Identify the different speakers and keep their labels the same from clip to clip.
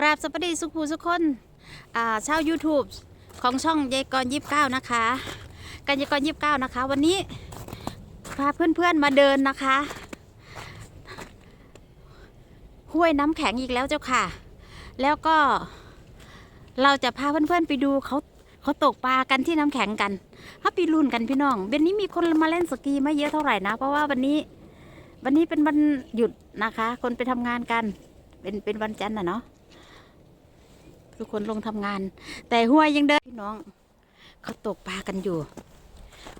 Speaker 1: กราบสวัสดีสุขภูสุขคนชาว YouTube ของช่องยายกรยิบเก้านะคะ กันยายกรยิบเก้านะคะ วันนี้พาเพื่อนๆมาเดินนะคะ ห้วยน้ำแข็งอีกแล้วเจ้าค่ะ แล้วก็เราจะพาเพื่อนๆไปดูเขาเขาตกปลากันที่น้ำแข็งกันถ้าไปรุ่นกันพี่น้องวันนี้มีคนมาเล่นสกีไม่เยอะเท่าไหร่นะ เพราะว่าวันนี้วันนี้เป็นวันหยุดนะคะ คนไปทำงานกัน เป็นเป็นวันจันทร์นะเนาะ ทุกคนลงทำงาน แต่ห้วยยังเดินพี่น้อง เขาตกปลากันอยู่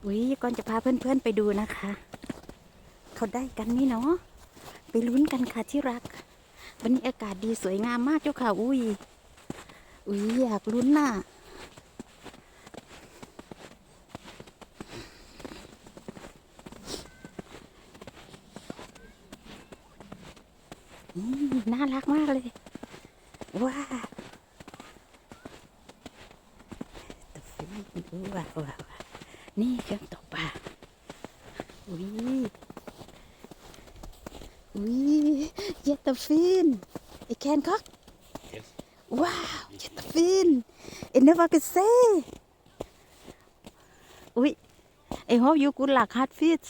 Speaker 1: อุ้ยก่อนจะพาเพื่อนๆไปดูนะคะ เขาได้กันนี่เนาะไปลุ้นกันค่ะที่รัก วันนี้อากาศดีสวยงามมากเจ้าค่ะ อุ้ยอุ้ยอยากลุ้นน่ะน่ารักมากเลย ว้าตะฟิน ว้าวว้าวว้าวนี่เครื่องตกปลาอุ้ยอุ้ยเยตตะฟินไอแคนคอก
Speaker 2: Yes.
Speaker 1: ว้าวเยตตะฟินเอ็นเนวากิเซ่อุ้ยไอโฮยูกุหลักฮาร์ดฟิช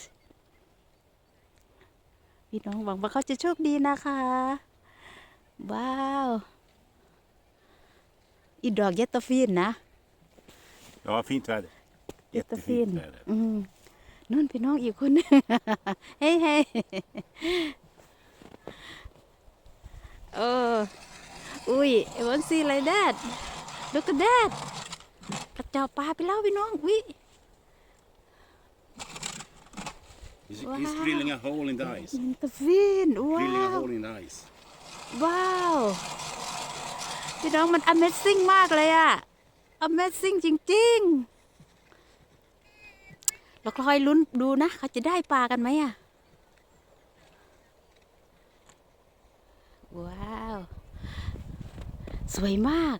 Speaker 1: พี่น้องหวังว่าเขาจะโชคดีนะคะ ว้าว อีดอกเยตตาฟินนะ
Speaker 2: Ja, fint väder.
Speaker 1: เยตตาฟิน
Speaker 2: Jättefint väder.
Speaker 1: อืมนู่นพี่น้องอีกคนนึง เฮ้ยเฮ้ยเอออุ้ยไอ้วันซีอะไรแดดดูกระแดดกระเจาปลาไปแล้วพี่น้องวิ
Speaker 2: He's,
Speaker 1: Wow.
Speaker 2: he's drilling a hole in the ice.
Speaker 1: เยตตาฟินว้า
Speaker 2: Drilling a
Speaker 1: ว
Speaker 2: hole in the ice.
Speaker 1: ว้าว พี่น้องมัน Amazing มากเลยอะ Amazing จริงๆ เราคอยลุ้นดูนะ เขาจะได้ปลากันไหมอะว้าว สวยมาก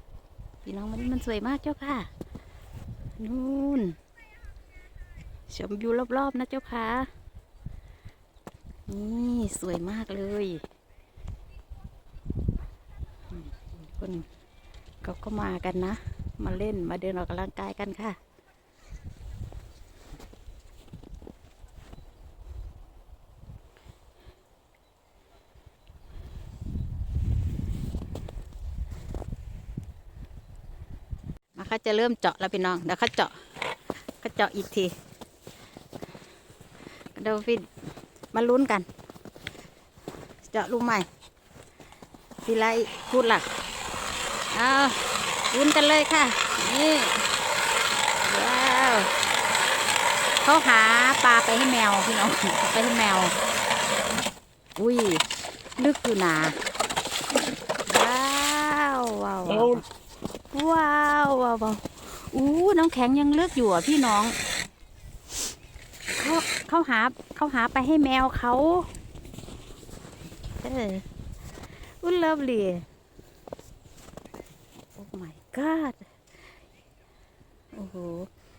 Speaker 1: พี่น้องมันมันสวยมากเจ้าค่ะ นู่น ชมวิวรอบๆ นะเจ้าค่ะ นี่สวยมากเลยคนเขาก็มากันนะ มาเล่นมาเดินออกกำลังกายกันค่ะ มาเขาจะเริ่มเจาะแล้วพี่น้องเดี๋ยวเขาเจาะเขาเจาะอีกทีเดี๋ยวพี่มาลุ้นกัน เจาะลูกใหม่ทีไรพูดหลักเอา ลุ้นกันเลยค่ะ นี่ว้าวเขาหาปลาไปให้แมวพี่น้องไปให้แมว อุ้ยลึกอยู่นาว้าวว้าวว้าวว้าวอู้น้ำแข็งยังลึกอยู่อะพี่น้องเขาเขาหาเขาหาไปให้แมวเขาเอออุ้ย lovely โอ้ my god โอ้โห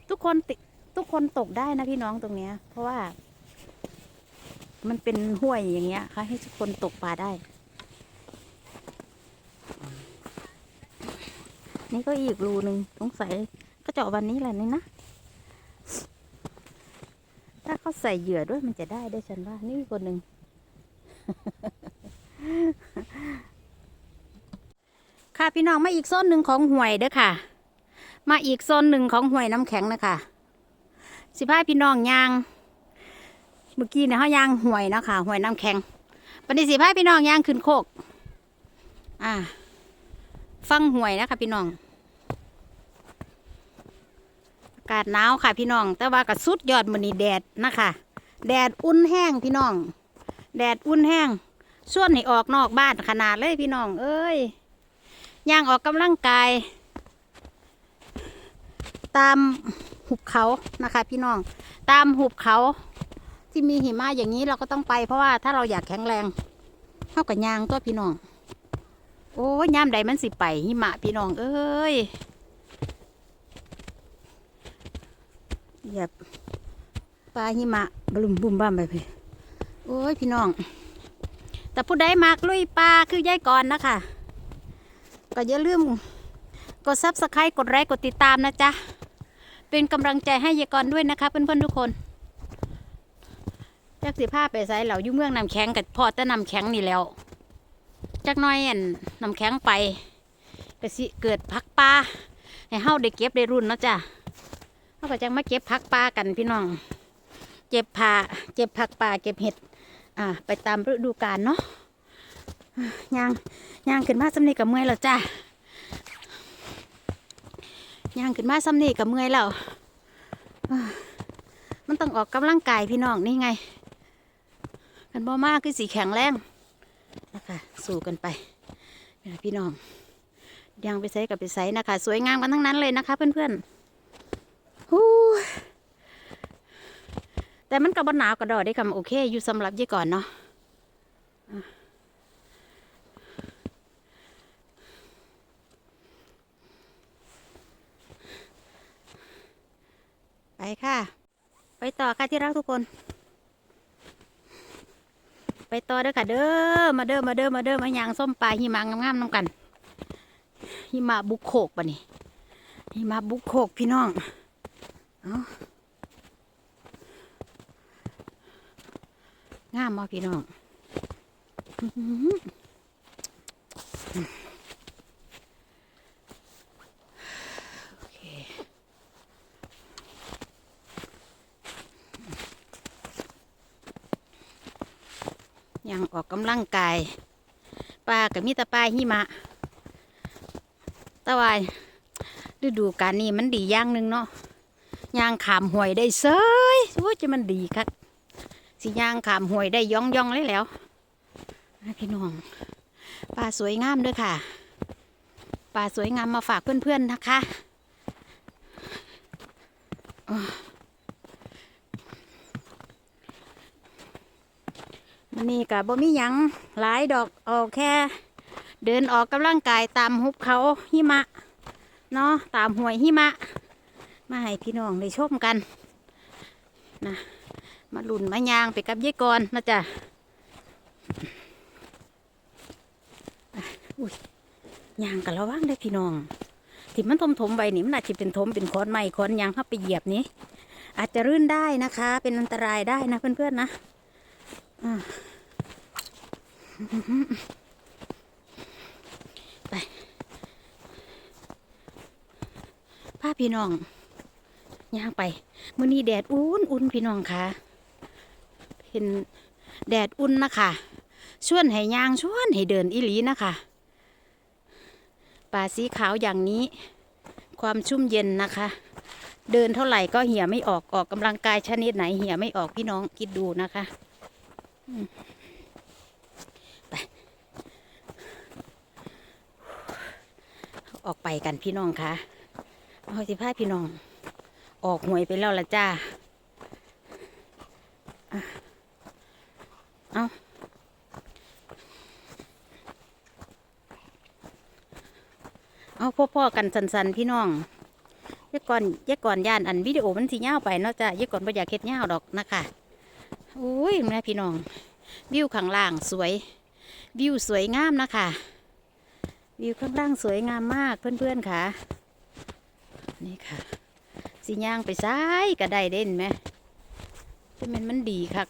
Speaker 1: ทุกคนติทุกคนตกได้นะพี่น้องตรงเนี้ย เพราะว่า มันเป็นห้วยอย่างเงี้ยค่ะ ให้ทุกคนตกปลาได้ นี่ก็อีกรูหนึ่งสงสัยก็เจาะวันนี้แหละนี่นะ ถ้าเขาใส่เหยื่อด้วยมันจะได้ได้ฉันว่า นี่อีกคนหนึ่ง ค่ะ พี่น้องมาอีกโซนหนึ่งของห่วยเด้อค่ะ มาอีกโซนหนึ่งของห่วยน้ำแข็งนะคะสิพาพี่น้องยาง เมื่อกี้เนี่ยเขายางห่วยเนาะค่ะห่วยน้ำแข็งปฏิสิพาพี่น้องยางขึ้นโคก อ่า ฟังห่วยนะคะพี่น้องอากาศหนาวค่ะ พี่น้อง แต่ว่าก็สุดยอดมือนี้แดดนะคะ แดดอุ่นแห้งพี่น้อง แดดอุ่นแห้งส่วนให้ออกนอกบ้านขนาดเลยพี่น้อง เอ้ย ย่างออกกำลังกาย ตามหุบเขานะคะ พี่น้อง ตามหุบเขา ที่มีหิมะอย่างนี้เราก็ต้องไป เพราะว่าถ้าเราอยากแข็งแรงเท่ากับยางตัวพี่น้อง โอ้ยยามใดมันสิไปหิมะพี่น้อง เอ้ยเหยียบปลาหิมะบลุมบุมบ้ามไปพี่โอ้ยพี่น้อง แต่ผู้ใดมากลุยปลาคือยายก่อนนะคะ ก็อย่าลืมกดซับสไครต์กดไลค์กดติดตามนะจ๊ะ เป็นกำลังใจให้ยายกรด้วยนะคะเพื่อนๆทุกคนจักสิผ้าไปใส่เหล่ายู่เมืองน้ำแข็งกับพอแต่น้ำแข็งนี่แล้วจักน้อยอันน้ำแข็งไปก็สิเกิดพักปลาให้เฮาได้เก็บได้รุ่นเนาะจ้ะเฮาก็จังมาเก็บพักปลากันพี่น้อง เก็บผ้าเก็บผักป่าเก็บเห็ด อ่า ไปตามฤดูกาลเนาะ ย่างย่างขึ้นมาสำนีกับเมื่อยแล้วจ้ะย่างขึ้นมาสำนีกับเมื่อยแล้วมันต้องออกกำลังกายพี่น้องนี่ไง กันบ่มากคือสีแข็งแรงนะคะสู้กันไปนพี่น้องย่างไปใส่กับไปใส่นะคะ สวยงามกันทั้งนั้นเลยนะคะ เพื่อนๆฮู้แต่มันก็บ่หนาวกระดอได้คำโอเค อยู่สำหรับยี่ก่อนเนาะอะไป ค่ะ ไปต่อค่ะที่รักทุกคน ไปต่อเด้อค่ะ เด้อมาเด้อมาเด้อมาเด้อมายางส้มปลาหิมะงามๆน้ำกันหิมะบุกโขกปะนี่หิมะบุกโขกพี่น้องเอางามมาพี่น้องอื้อหือโอเคยัง ออกกำลังกายปลากับมีตาปลาหิมะแตะวายฤดูกาลนี้มันดีอย่างหนึ่งเนาะยางขามห่วยได้เซยโอ้ยจะมันดีคักสิย่างขามห่วยได้ย่องย่องเลยแล้วพี่น้องปลาสวยงามด้วยค่ะปลาสวยงามมาฝากเพื่อนๆนะคะอ้อมั นี่กับบ่มีหยังหลายดอกออกแค่ เดินออกกำลังกายตามหุบเขาหิมะเนาะตามห้วยหิมะ มาให้พี่น้องได้ชมกันนะมาลุ่นมายางไปกับยายกรนะจ๊ะอุ้ยยางกันระวังได้พี่น้องที่มันถมถมๆไปนี่มันอาจจะเป็นถมเป็นคอนไม้คอนยางเข้าไปเหยียบนี้ อาจจะรื่นได้นะคะ เป็นอันตรายได้นะเพื่อนๆนะอ่า ไปพาพี่น้องย่างไปมื้อนี้แดดอุ่นอุ่นพี่น้องค่ะเป็นแดดอุ่นนะคะชวนให้ย่างชวนให้เดินอีหลีนะคะป่าสีขาวอย่างนี้ ความชุ่มเย็นนะคะ เดินเท่าไหร่ก็เหี่ยไม่ออกออกกำลังกายชนิดไหนเหี่ยไม่ออกพี่น้องคิดดูนะคะ อืมไป ออกไปกันพี่น้องค่ะเอาสิพาพี่น้อง ออกหวยไปแล้วละจ้า เอาเอาพ่อๆกันสันๆ พี่น้องยายก่อนยายก่อนย่านอันวิดีโอมันสีเงาไปเนาะจ้ะยายก่อนบ่อยากเฮ็ดเงาดอกนะคะอุ้ยแม่พี่น้อง วิวข้างล่างสวย วิวสวยงามนะคะ วิวข้างล่างสวยงามมากเพื่อนๆค่ะ นี่ค่ะสีย่างไปซ้ายก็ได้เด่นไหมเป็นมันดีคัก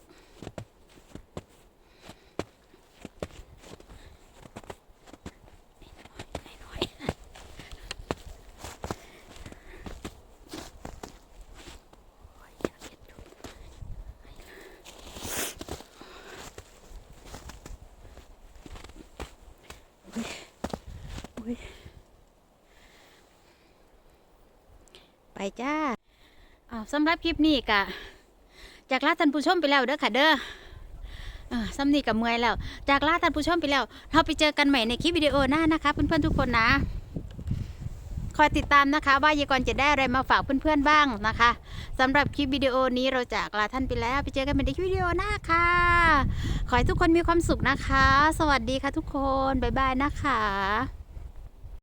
Speaker 1: ยไปจ้าอาสำหรับคลิปนี้กะจากลาท่านผู้ชมไปแล้วเด้อค่ะเด้อออซ้ำนี่กับเมื่อยแล้ว จากลาท่านผู้ชมไปแล้ว เราไปเจอกันใหม่ในคลิปวิดีโอหน้านะคะเพื่อนๆทุกคนนะคอยติดตามนะคะ ว่ายายกรจะได้อะไรมาฝากเพื่อนๆบ้างนะคะสำหรับคลิปวิดีโอนี้เราจากลาท่านไปแล้วไปเจอกันใหม่ในคลิปวิดีโอหน้าค่ะ ขอให้ทุกคนมีความสุขนะคะ สวัสดีค่ะทุกคนบ๊ายบายนะคะ